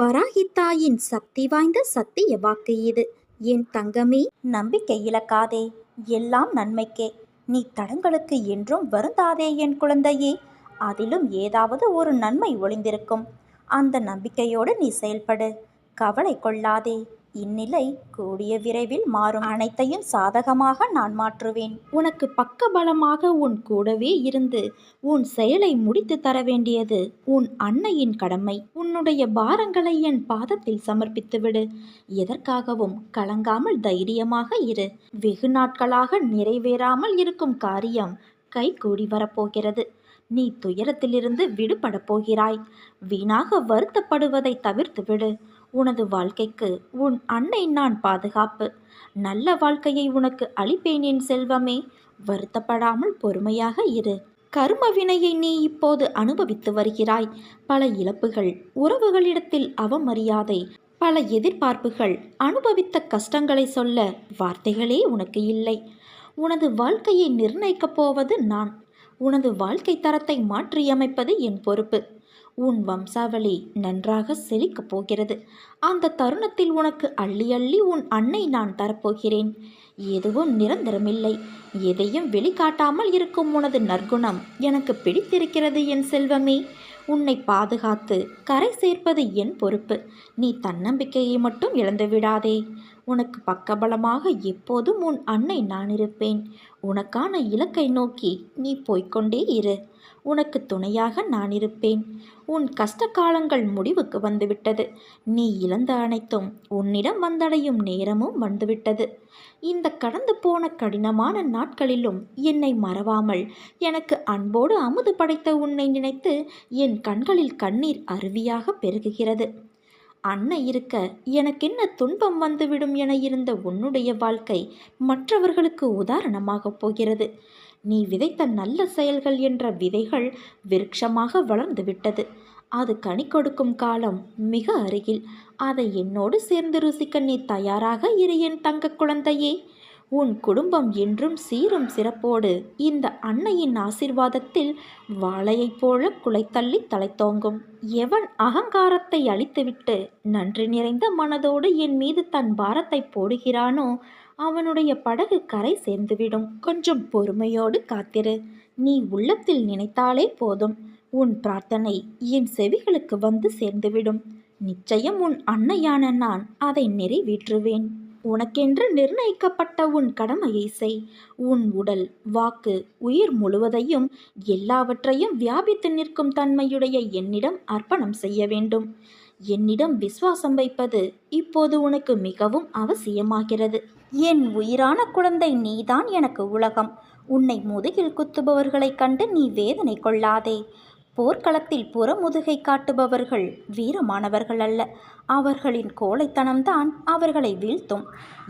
வராகித்தாயின் சக்தி வாய்ந்த சத்திய வாக்கு இது. என் தங்கமே நம்பிக்கை இழக்காதே. எல்லாம் நன்மைக்கே. நீ தடங்களுக்கு என்றும் வருந்தாதே என் குழந்தையே. அதிலும் ஏதாவது ஒரு நன்மை ஒளிந்திருக்கும். அந்த நம்பிக்கையோடு நீ செயல்படு. கவலை கொள்ளாதே. இந்நிலை கூடிய விரைவில் மாறும் அனைத்தையும் சாதகமாக நான் மாற்றுவேன். உனக்கு பக்கபலமாக உன் கூடவே இருந்து உன் செயலை முடித்து தர வேண்டியது உன் அன்னையின் கடமை. உன்னுடைய பாரங்களை என் பாதத்தில் சமர்ப்பித்துவிடு எதற்காகவும் கலங்காமல் தைரியமாக இரு. வெகு நாட்களாக நிறைவேறாமல் இருக்கும் காரியம் கைகூடி வரப்போகிறது. நீ துயரத்திலிருந்து விடுபடப் போகிறாய். வீணாக வருத்தப்படுவதை தவிர்த்து விடு. உனது வாழ்க்கைக்கு உன் அன்னை நான் பாதுகாப்பு. நல்ல வாழ்க்கையை உனக்கு அளிப்பேன் என் செல்வமே. வருத்தப்படாமல் பொறுமையாக இரு. கர்ம வினையை நீ இப்போது அனுபவித்து வருகிறாய். பல இழப்புகள் உறவுகளிடத்தில் அவமரியாதை பல எதிர்பார்ப்புகள் அனுபவித்த கஷ்டங்களை சொல்ல வார்த்தைகளே உனக்கு இல்லை. உனது வாழ்க்கையை நிர்ணயிக்கப் போவது நான். உனது வாழ்க்கை தரத்தை மாற்றியமைப்பது என் பொறுப்பு. உன் வம்சாவளி நன்றாக செழிக்கப் போகிறது. அந்த தருணத்தில் உனக்கு அள்ளி அள்ளி உன் அன்னை நான் தரப்போகிறேன். எதுவும் நிரந்தரமில்லை. எதையும் வெளிக்காட்டாமல் இருக்கும் உனது நற்குணம் எனக்கு பிடித்திருக்கிறது என் செல்வமே. உன்னை பாதுகாத்து கரை சேர்ப்பது என் பொறுப்பு. நீ தன்னம்பிக்கையை மட்டும் இழந்து விடாதே உனக்கு பக்கபலமாக எப்போதும் உன் அன்னை நான் இருப்பேன். உனக்கான இலக்கை நோக்கி நீ போய்க்கொண்டே இரு. உனக்கு துணையாக நான் இருப்பேன். உன் கஷ்ட காலங்கள் முடிவுக்கு வந்துவிட்டது. நீ இழந்த அனைத்தும் உன்னிடம் வந்தடையும் நேரமும் வந்துவிட்டது. இந்த கடந்து போன கடினமான நாட்களிலும் என்னை மறவாமல் எனக்கு அன்போடு அமுது படைத்த உன்னை நினைத்து என் கண்களில் கண்ணீர் அருவியாக பெருகுகிறது. அன்னை இருக்க எனக்கென்ன துன்பம் வந்துவிடும் என இருந்த உன்னுடைய வாழ்க்கை மற்றவர்களுக்கு உதாரணமாகப் போகிறது. நீ விதைத்த நல்ல செயல்கள் என்ற விதைகள் விருட்சமாக வளர்ந்து விட்டது. அது கனி கொடுக்கும் காலம் மிக அருகில். அதை என்னோடு சேர்ந்து ருசிக்க நீ தயாராக இரு என் தங்க குழந்தையே. உன் குடும்பம் என்றும் சீரும் சிறப்போடு இந்த அன்னையின் ஆசிர்வாதத்தில் வாழையைப் போல குலைத்தள்ளி தலைத்தோங்கும். எவன் அகங்காரத்தை அழித்துவிட்டு நன்றி நிறைந்த மனதோடு என் மீது தன் பாரத்தை போடுகிறானோ அவனுடைய படகு கரை சேர்ந்துவிடும். கொஞ்சம் பொறுமையோடு காத்திரு. நீ உள்ளத்தில் நினைத்தாலே போதும். உன் பிரார்த்தனை என் செவிகளுக்கு வந்து சேர்ந்துவிடும். நிச்சயம் உன் அன்னையான நான் அதை நிறைவேற்றுவேன். உனக்கென்று நிர்ணயிக்கப்பட்ட உன் கடமையை செய். உன் உடல் வாக்கு உயிர் முழுவதையும் எல்லாவற்றையும் வியாபித்து நிற்கும் தன்மையுடைய என்னிடம் அர்ப்பணம் செய்ய வேண்டும். என்னிடம் விசுவாசம் வைப்பது இப்போது உனக்கு மிகவும் அவசியமாகிறது. என் உயிரான குழந்தை நீதான் எனக்கு உலகம். உன்னை முதுகில் குத்துபவர்களைக் கண்டு நீ வேதனை கொள்ளாதே. போர்க்களத்தில் புறமுதுகை காட்டுபவர்கள் வீரமானவர்கள் அல்ல. அவர்களின் கோழைத்தனம்தான் அவர்களை வீழ்த்தும்.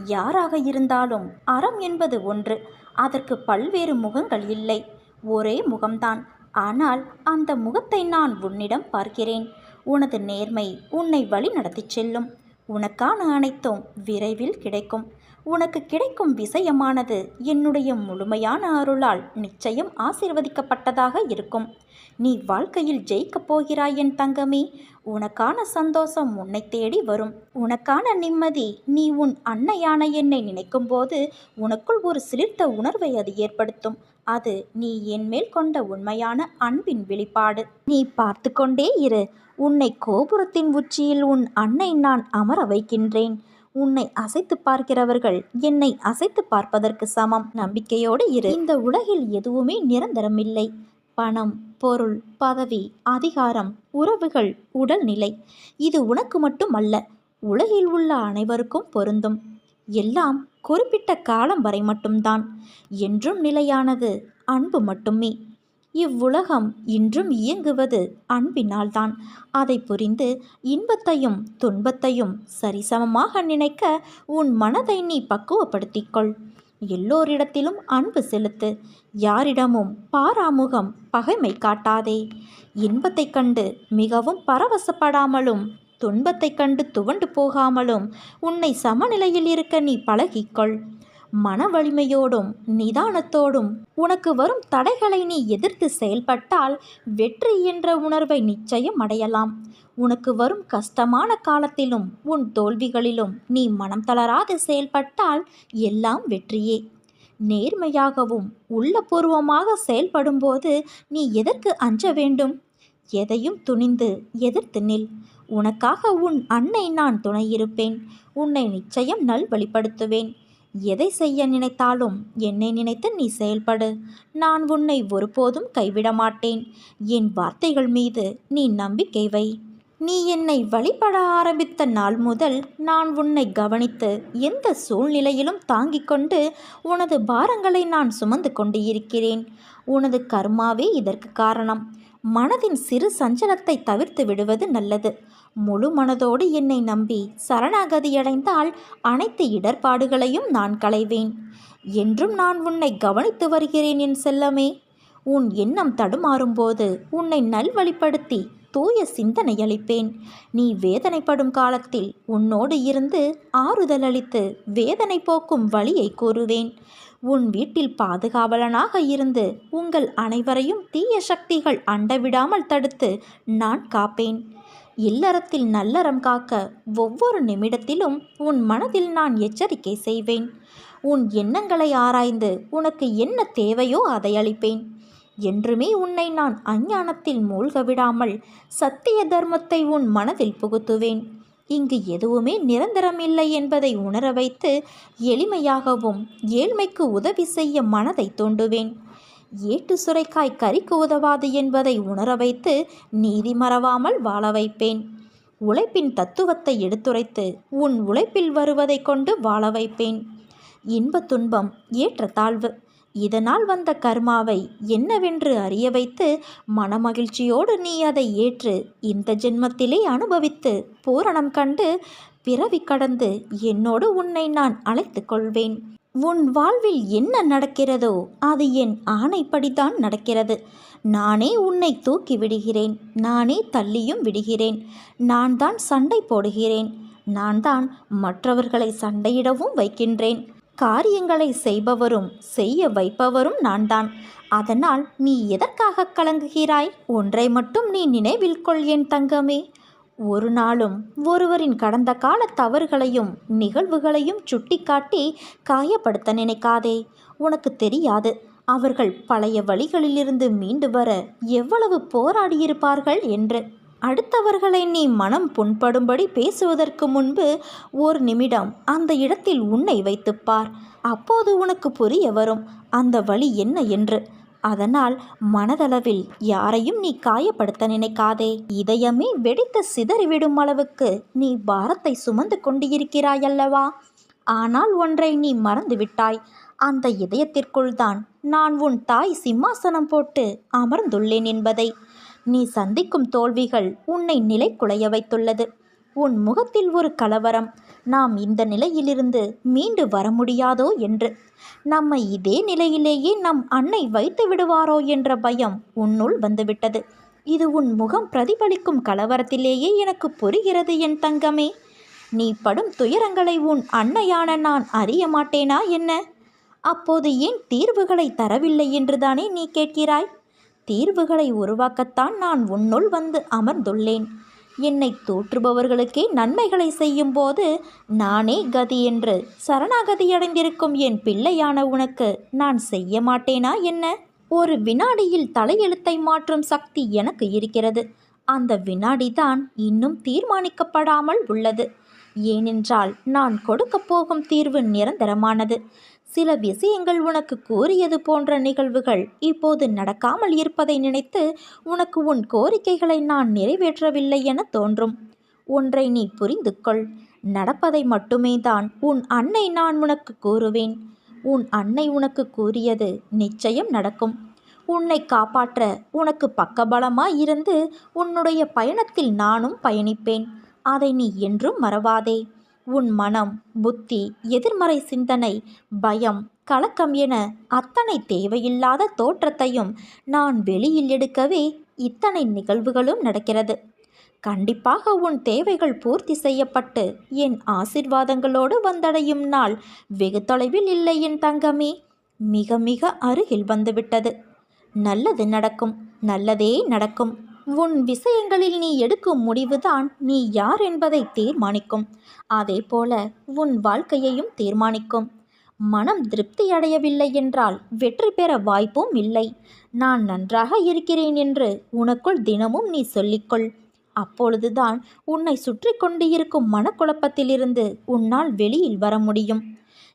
யாராக இருந்தாலும் அறம் என்பது ஒன்று. அதற்கு பல்வேறு முகங்கள் இல்லை. ஒரே முகம்தான். ஆனால் அந்த முகத்தை நான் உன்னிடம் பார்க்கிறேன். உனது நேர்மை உன்னை வழி நடத்திச் செல்லும். உனக்கான அனைத்தும் விரைவில் கிடைக்கும். உனக்கு கிடைக்கும் விஷயமானது என்னுடைய முழுமையான அருளால் நிச்சயம் ஆசிர்வதிக்கப்பட்டதாக இருக்கும். நீ வாழ்க்கையில் ஜெயிக்கப் போகிறாய் என் தங்கமே. உனக்கான சந்தோஷம் உன்னை தேடி வரும். உனக்கான நிம்மதி. நீ உன் அன்னையான என்னை நினைக்கும் போது உனக்குள் ஒரு சிலிர்த்த உணர்வை அது ஏற்படுத்தும். அது நீ என் மேல் கொண்ட உண்மையான அன்பின் வெளிப்பாடு. நீ பார்த்து கொண்டே இரு. உன்னை கோபுரத்தின் உச்சியில் உன் அன்னை நான் அமர வைக்கின்றேன். உன்னை அசைத்து பார்க்கிறவர்கள் என்னை அசைத்து பார்ப்பதற்கு சமம். நம்பிக்கையோடு இரு. இந்த உலகில் எதுவுமே நிரந்தரமில்லை. பணம் பொருள் பதவி அதிகாரம் உறவுகள் உடல்நிலை இது உனக்கு மட்டும் அல்ல உலகில் உள்ள அனைவருக்கும் பொருந்தும். எல்லாம் குறிப்பிட்ட காலம் வரை மட்டும்தான். என்றும் நிலையானது அன்பு மட்டுமே. இவ்வுலகம் இன்றும் இயங்குவது அன்பினால்தான். அதை புரிந்து இன்பத்தையும் துன்பத்தையும் சரிசமமாக நினைக்க உன் மனதை நீ பக்குவப்படுத்திக்கொள். எல்லோரிடத்திலும் அன்பு செலுத்து. யாரிடமும் பாராமுகம் பகைமை காட்டாதே. இன்பத்தைக் கண்டு மிகவும் பரவசப்படாமலும் துன்பத்தைக் கண்டு துவண்டு போகாமலும் உன்னை சமநிலையில் இருக்க நீ பழகிக்கொள். மன வலிமையோடும் நிதானத்தோடும் உனக்கு வரும் தடைகளை நீ எதிர்த்து செயல்பட்டால் வெற்றி என்ற உணர்வை நிச்சயம் அடையலாம். உனக்கு வரும் கஷ்டமான காலத்திலும் உன் தோல்விகளிலும் நீ மனம் தளராது செயல்பட்டால் எல்லாம் வெற்றியே. நேர்மையாகவும் உள்ளபூர்வமாக செயல்படும்போது நீ எதற்கு அஞ்ச வேண்டும்? எதையும் துணிந்து எதிர்த்து நில். உனக்காக உன் அன்னை நான் துணையிருப்பேன் உன்னை நிச்சயம் நல்வழிப்படுத்துவேன். எதை செய்ய நினைத்தாலும் என்னை நினைத்து நீ செயல்படு. நான் உன்னை ஒருபோதும் கைவிட மாட்டேன். என் வார்த்தைகள் மீது நீ நம்பிக்கை வை. நீ என்னை வழிபட ஆரம்பித்த நாள் முதல் நான் உன்னை கவனித்து எந்த சூழ்நிலையிலும் தாங்கிக் கொண்டு உனது பாரங்களை நான் சுமந்து கொண்டு இருக்கிறேன். உனது கர்மாவே இதற்கு காரணம். மனதின் சிறு சஞ்சலத்தை தவிர்த்து விடுவது நல்லது. முழு மனதோடு என்னை நம்பி சரணாகதியடைந்தால் அனைத்து இடர்பாடுகளையும் நான் களைவேன். என்றும் நான் உன்னை கவனித்து வருகிறேன் என் செல்லமே. உன் எண்ணம் தடுமாறும்போது உன்னை நல்வழிப்படுத்தி தூய சிந்தனை அளிப்பேன். நீ வேதனைப்படும் காலத்தில் உன்னோடு இருந்து ஆறுதல் அளித்து வேதனை போக்கும் வழியை கூறுவேன். உன் வீட்டில் பாதுகாவலனாக இருந்து உங்கள் அனைவரையும் தீய சக்திகள் அண்டவிடாமல் தடுத்து நான் காப்பேன். இல்லறத்தில் நல்லறம் காக்க ஒவ்வொரு நிமிடத்திலும் உன் மனதில் நான் எச்சரிக்கை செய்வேன். உன் எண்ணங்களை ஆராய்ந்து உனக்கு என்ன தேவையோ அதை அளிப்பேன். என்றுமே உன்னை நான் அஞ்ஞானத்தில் மூழ்க விடாமல் சத்திய தர்மத்தை உன் மனதில் புகுத்துவேன். இங்கு எதுவுமே நிரந்தரமில்லை என்பதை உணர வைத்து எளிமையாகவும் ஏழ்மைக்கு உதவி செய்ய மனதை தூண்டுவேன். ஏட்டு சுரைக்காய் கறிக்கு உதவாது என்பதை உணர வைத்து நீதி மறவாமல் வாழ வைப்பேன். உழைப்பின் தத்துவத்தை எடுத்துரைத்து உன் உழைப்பில் வருவதை கொண்டு வாழ வைப்பேன். இன்ப துன்பம் ஏற்ற தாழ்வு. இதனால் வந்த கர்மாவை என்னவென்று அறிய வைத்து மனமகிழ்ச்சியோடு நீ அதை ஏற்று இந்த ஜென்மத்திலே அனுபவித்து பூரணம் கண்டு பிறவி கடந்து என்னோடு உன்னை நான் அழைத்து கொள்வேன். உன் வாழ்வில் என்ன நடக்கிறதோ அது என் ஆணைப்படிதான் நடக்கிறது. நானே உன்னை தூக்கி விடுகிறேன். நானே தள்ளியும் விடுகிறேன். நான் தான் சண்டை போடுகிறேன். நான் தான் மற்றவர்களை சண்டையிடவும் வைக்கின்றேன். காரியங்களை செய்பவரும் செய்ய வைப்பவரும் நான் தான் அதனால் நீ எதற்காக கலங்குகிறாய்? ஒன்றை மட்டும் நீ நினைவில் கொள் என் தங்கமே. ஒரு நாளும் ஒருவரின் கடந்த கால தவறுகளையும் நிகழ்வுகளையும் சுட்டிக்காட்டி காயப்படுத்த நினைக்காதே. உனக்கு தெரியாது அவர்கள் பழைய வழிகளிலிருந்து மீண்டு வர எவ்வளவு போராடியிருப்பார்கள் என்று. அடுத்தவர்களை நீ மனம் புண்படும்படி பேசுவதற்கு முன்பு ஒரு நிமிடம் அந்த இடத்தில் உன்னை வைத்துப்பார் அப்போது உனக்கு புரிய வரும் அந்த வழி என்ன என்று. அதனால் மனதளவில் யாரையும் நீ காயப்படுத்த நினைக்காதே. இதயமே வெடித்து சிதறிவிடும் அளவுக்கு நீ பாரத்தை சுமந்து கொண்டிருக்கிறாயல்லவா? ஆனால் ஒன்றை நீ மறந்துவிட்டாய். அந்த இதயத்திற்குள் தான் நான் உன் தாய் சிம்மாசனம் போட்டு அமர்ந்துள்ளேன் என்பதை. நீ சந்திக்கும் தோல்விகள் உன்னை நிலை குலைய வைத்துள்ளது. உன் முகத்தில் ஒரு கலவரம். நாம் இந்த நிலையிலிருந்து மீண்டு வர முடியாதோ என்று. நம்மை இதே நிலையிலேயே நம் அன்னை வைத்து விடுவாரோ என்ற பயம் உன்னுள் வந்துவிட்டது. இது உன் முகம் பிரதிபலிக்கும் கலவரத்திலேயே எனக்கு புரிகிறது என் தங்கமே. நீ படும் துயரங்களை உன் அன்னையான நான் அறிய மாட்டேனா என்ன? அப்போது ஏன் தீர்வுகளை தரவில்லை என்றுதானே நீ கேட்கிறாய்? தீர்வுகளை உருவாக்கத்தான் நான் உன்னுள் வந்து அமர்ந்துள்ளேன். என்னை தூற்றுபவர்களுக்கே நன்மைகளை செய்யும்போது நானே கதி என்று சரணாகதியடைந்திருக்கும் என் பிள்ளையான உனக்கு நான் செய்ய மாட்டேனா என்ன? ஒரு வினாடியில் தலையெழுத்தை மாற்றும் சக்தி எனக்கு இருக்கிறது. அந்த வினாடிதான் இன்னும் தீர்மானிக்கப்படாமல் உள்ளது. ஏனென்றால் நான் கொடுக்கப் போகும் தீர்வு நிரந்தரமானது. சில விஷயங்கள் உனக்கு கூறியது போன்ற நிகழ்வுகள் இப்போது நடக்காமல் இருப்பதை நினைத்து உனக்கு உன் கோரிக்கைகளை நான் நிறைவேற்றவில்லை என தோன்றும். ஒன்றை நீ புரிந்து கொள் நடப்பதை மட்டுமே தான் உன் அன்னை நான் உனக்கு கூறுவேன். உன் அன்னை உனக்கு கூறியது நிச்சயம் நடக்கும். உன்னை காப்பாற்ற உனக்கு பக்கபலமாய் இருந்து உன்னுடைய பயணத்தில் நானும் பயணிப்பேன். அதை நீ என்றும் மறவாதே. உன் மனம் புத்தி எதிர்மறை சிந்தனை பயம் கலக்கம் என அத்தனை தேவையில்லாத தோற்றத்தையும் நான் வெளியில் எடுக்கவே இத்தனை நிகழ்வுகளும் நடக்கிறது. கண்டிப்பாக உன் தேவைகள் பூர்த்தி செய்யப்பட்டு என் ஆசிர்வாதங்களோடு வந்தடையும் நாள் வெகு தொலைவில் இல்லை என் தங்கமே. மிக மிக அருகில் வந்துவிட்டது. நல்லது நடக்கும் நல்லதே நடக்கும். உன் விஷயங்களில் நீ எடுக்கும் முடிவுதான் நீ யார் என்பதை தீர்மானிக்கும். அதே போல உன் வாழ்க்கையையும் தீர்மானிக்கும். மனம் திருப்தி அடையவில்லை என்றால் வெற்றி பெற வாய்ப்பும் இல்லை. நான் நன்றாக இருக்கிறேன் என்று உனக்குள் தினமும் நீ சொல்லிக்கொள். அப்பொழுதுதான் உன்னை சுற்றி கொண்டு இருக்கும் மனக்குழப்பத்திலிருந்து உன்னால் வெளியில் வர முடியும்.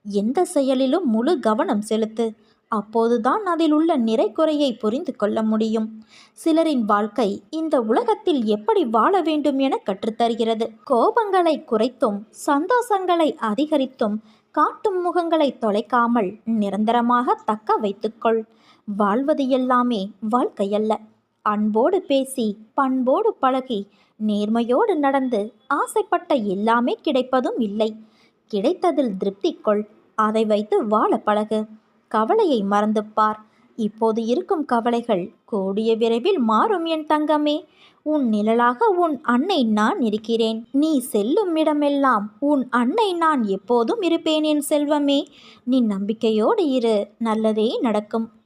எந்த செயலிலும் முழு கவனம் செலுத்து. அப்போதுதான் அதில் உள்ள நிறைக்குறையை புரிந்து கொள்ள முடியும். சிலரின் வாழ்க்கை இந்த உலகத்தில் எப்படி வாழ வேண்டும் என கற்றுத்தருகிறது. கோபங்களை குறைத்தும் சந்தோஷங்களை அதிகரித்தும் காட்டும் முகங்களை தொலைக்காமல் நிரந்தரமாக தக்க வைத்துக்கொள். வாழ்வது எல்லாமே வாழ்க்கையல்ல. அன்போடு பேசி பண்போடு பழகி நேர்மையோடு நடந்து ஆசைப்பட்ட எல்லாமே கிடைப்பதும் இல்லை. கிடைத்ததில் திருப்தி கொள். அதை வைத்து வாழ பழகு. கவலையை மறந்து பார் இப்போது இருக்கும் கவலைகள் கூடிய விரைவில் மாறும் என் தங்கமே. உன் நிழலாக உன் அன்னை நான் இருக்கிறேன். நீ செல்லும் இடமெல்லாம் உன் அன்னை நான் எப்போதும் இருப்பேன் என் செல்வமே. நீ நம்பிக்கையோடு இரு. நல்லதே நடக்கும்.